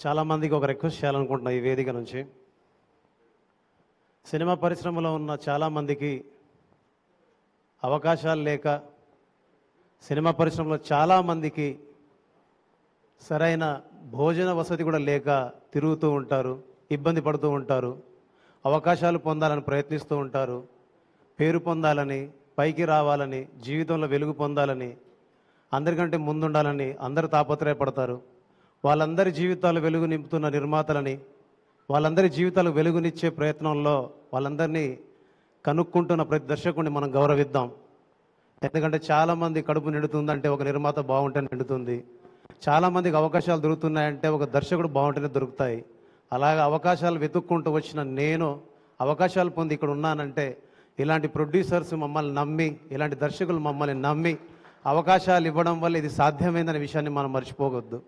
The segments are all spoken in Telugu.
చాలామందికి ఒక రిక్వెస్ట్ చేయాలనుకుంటున్నా ఈ వేదిక నుంచి. సినిమా పరిశ్రమలో ఉన్న చాలామందికి అవకాశాలు లేక సినిమా పరిశ్రమలో చాలామందికి సరైన భోజన వసతి కూడా లేక తిరుగుతూ ఉంటారు ఇబ్బంది పడుతూ ఉంటారు అవకాశాలు పొందాలని ప్రయత్నిస్తూ ఉంటారు పేరు పొందాలని పైకి రావాలని జీవితంలో వెలుగు పొందాలని అందరికంటే ముందుండాలని అందరూ తాపత్రయపడతారు. వాళ్ళందరి జీవితాలు వెలుగు నింపుతున్న నిర్మాతలని వాళ్ళందరి జీవితాలు వెలుగునిచ్చే ప్రయత్నంలో వాళ్ళందరినీ కనుక్కుంటున్న ప్రతి దర్శకుడిని మనం గౌరవిద్దాం. ఎందుకంటే చాలామంది కడుపు నిండుతుందంటే ఒక నిర్మాత బాగుంటే నిండుతుంది. చాలామందికి అవకాశాలు దొరుకుతున్నాయంటే ఒక దర్శకుడు బాగుంటేనే దొరుకుతాయి. అలాగే అవకాశాలు వెతుక్కుంటూ వచ్చిన నేను అవకాశాలు పొంది ఇక్కడ ఉన్నానంటే ఇలాంటి ప్రొడ్యూసర్స్ మమ్మల్ని నమ్మి ఇలాంటి దర్శకులు మమ్మల్ని నమ్మి అవకాశాలు ఇవ్వడం వల్ల ఇది సాధ్యమైందనే విషయాన్ని మనం మర్చిపోవద్దు.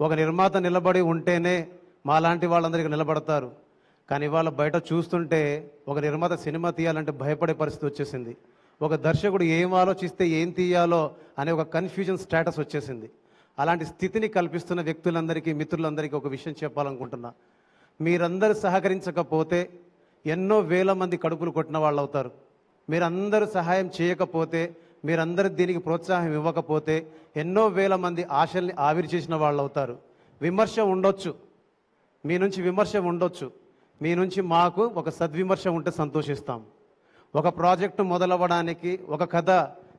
ఒక నిర్మాత నిలబడి ఉంటేనే మాలాంటి వాళ్ళందరికీ నిలబడతారు. కానీ ఇవాళ బయట చూస్తుంటే ఒక నిర్మాత సినిమా తీయాలంటే భయపడే పరిస్థితి వచ్చేసింది. ఒక దర్శకుడు ఏం ఆలోచిస్తే ఏం తీయాలో అనే ఒక కన్ఫ్యూజన్ స్టేటస్ వచ్చేసింది. అలాంటి స్థితిని కల్పిస్తున్న వ్యక్తులందరికీ మిత్రులందరికీ ఒక విషయం చెప్పాలనుకుంటున్నా. మీరందరూ సహకరించకపోతే ఎన్నో వేల మంది కడుపులు కొట్టిన వాళ్ళు అవుతారు మీరందరూ సహాయం చేయకపోతే మీరందరూ దీనికి ప్రోత్సాహం ఇవ్వకపోతే ఎన్నో వేల మంది ఆశల్ని ఆవిరి చేసిన వాళ్ళు అవుతారు. విమర్శ ఉండొచ్చు. మీ నుంచి విమర్శ ఉండొచ్చు. మీ నుంచి మాకు ఒక సద్విమర్శ ఉంటే సంతోషిస్తాం. ఒక ప్రాజెక్టు మొదలవ్వడానికి ఒక కథ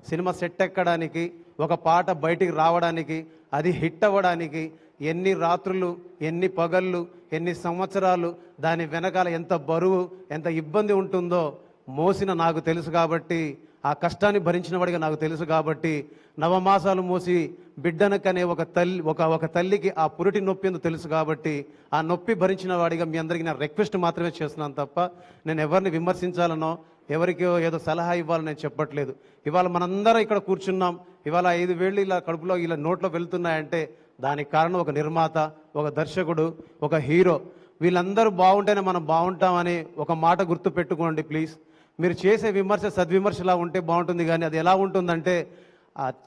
సినిమా సెట్ ఎక్కడానికి ఒక పాట బయటికి రావడానికి అది హిట్ అవ్వడానికి ఎన్ని రాత్రులు ఎన్ని పగళ్ళు ఎన్ని సంవత్సరాలు దాని వెనకాల ఎంత బరువు ఎంత ఇబ్బంది ఉంటుందో మోసిన నాకు తెలుసు కాబట్టి ఆ కష్టాన్ని భరించిన వాడిగా నాకు తెలుసు కాబట్టి నవమాసాలు మోసి బిడ్డనకనే ఒక తల్లి ఒక ఒక తల్లికి ఆ పురిటి నొప్పి ఎందుకు తెలుసు కాబట్టి ఆ నొప్పి భరించిన వాడిగా మీ అందరికీ నేను రిక్వెస్ట్ మాత్రమే చేస్తున్నాను తప్ప నేను ఎవరిని విమర్శించాలనో ఎవరికో ఏదో సలహా ఇవ్వాలని నేను చెప్పట్లేదు. ఇవాళ మనందరం ఇక్కడ కూర్చున్నాం. ఇవాళ ఐదు వేళ్ళు ఇలా కడుపులో ఇలా నోట్లో వెళ్తున్నాయంటే దానికి కారణం ఒక నిర్మాత ఒక దర్శకుడు ఒక హీరో. వీళ్ళందరూ బాగుంటేనే మనం బాగుంటామని ఒక మాట గుర్తు పెట్టుకోండి ప్లీజ్. మీరు చేసే విమర్శ సద్విమర్శలా ఉంటే బాగుంటుంది కానీ అది ఎలా ఉంటుందంటే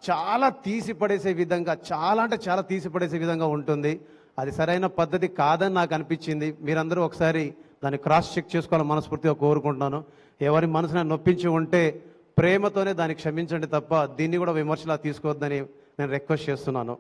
చాలా తీసి పడేసే విధంగా చాలా అంటే చాలా తీసి పడేసే విధంగా ఉంటుంది. అది సరైన పద్ధతి కాదని నాకు అనిపించింది. మీరందరూ ఒకసారి దాన్ని క్రాస్ చెక్ చేసుకోవాలని మనస్ఫూర్తిగా కోరుకుంటున్నాను. ఎవరి మనసుని నొప్పించి ఉంటే ప్రేమతోనే దాన్ని క్షమించండి తప్ప దీన్ని కూడా విమర్శలా తీసుకోవద్దని నేను రిక్వెస్ట్ చేస్తున్నాను.